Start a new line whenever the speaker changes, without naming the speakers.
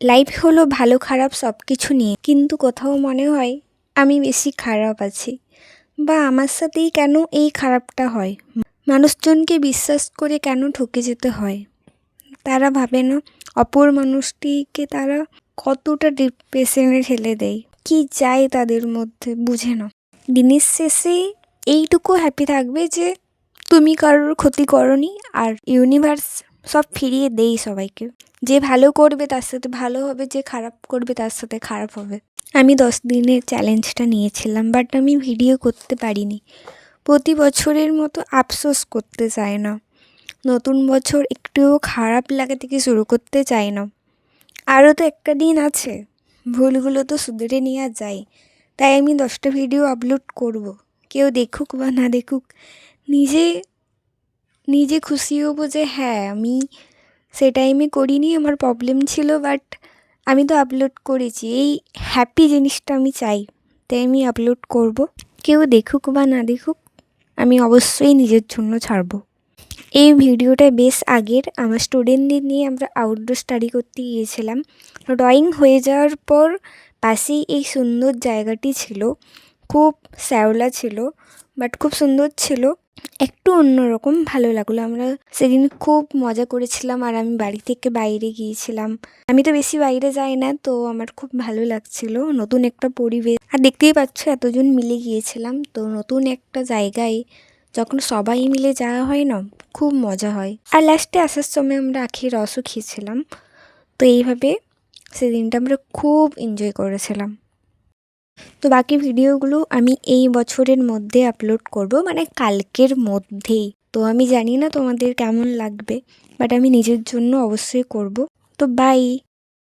Life হলো ভালো খারাপ সব কিছু নিয়ে। কিন্তু কোথাও মনে হয় আমি বেশি খারাপ আছি। বা আমার সাথেই কেন এই খারাপটা হয়? মানুষজনকে বিশ্বাস করে কেন ঠকে যেতে হয়? তারা ভাবে না, অপর মানুষটিকে তারা কতটা ডিপ্রেশনে ঠেলে দেয়? কি চাই তাদের মধ্যে? বুঝে না। দিনের শেষে এইটুকু হ্যাপি থাকবে যে, তুমি কারোর ক্ষতি করনি আর ইউনিভার্স সব ফিরিয়ে দেই সবাইকে। যে ভালো করবে তার সাথে ভালো হবে, যে খারাপ করবে তার সাথে খারাপ হবে। আমি দশ দিনের চ্যালেঞ্জটা নিয়েছিলাম বাট আমি ভিডিও করতে পারিনি। প্রতি বছরের মতো আফসোস করতে চায় না। নতুন বছর একটুও খারাপ লাগা থেকে শুরু করতে চায় না। আরও তো একটা দিন আছে। ভুলগুলো তো শুধরে নেওয়া যায়। তাই আমি দশটা ভিডিও আপলোড করব। কেউ দেখুক বা না দেখুক, নিজে নিজে খুশি হব যে হ্যাঁ আমি সে টাইমে করিনি, আমার প্রবলেম ছিল বাট আমি তো আপলোড করেছি। এই হ্যাপি জিনিসটা আমি চাই, তাই আমি আপলোড করব। কেউ দেখুক বা না দেখুক, আমি অবশ্যই নিজের জন্য ছাড়বো। এই ভিডিওটা বেশ আগের, আমার স্টুডেন্টদের নিয়ে আমরা আউটডোর স্টাডি করতে গিয়েছিলাম। ড্রয়িং হয়ে যাওয়ার পর পাশেই এই সুন্দর জায়গাটি ছিল, খুব শ্যাওলা ছিল। বাট খুব সুন্দর ছিল। একটু অন্যরকম ভালো লাগল। আমরা সেদিন খুব মজা করেছিলাম আর আমি বাড়ি থেকে বাইরে গিয়েছিলাম। আমি তো বেশি বাইরে যাই না, তো আমার খুব ভালো লাগছিল। নতুন একটা পরিবেশ। আর দেখতেই পাচ্ছ, এতজন মিলে গিয়েছিলাম। তো নতুন একটা জায়গায় যখন সবাই মিলে যাওয়া হয় না, খুব মজা হয়। আর লাস্টে আসার সময় আমরা আখের রসও খেয়েছিলাম। তো এইভাবে সেদিনটা আমরা খুব এনজয় করেছিলাম। তো বাকি ভিডিওগুলো আমি এই বছরের মধ্যে আপলোড করব মানে কালকের মধ্যেই। তো আমি জানি না তোমাদের কেমন লাগবে বাট আমি নিজের জন্য অবশ্যই করব। তো বাই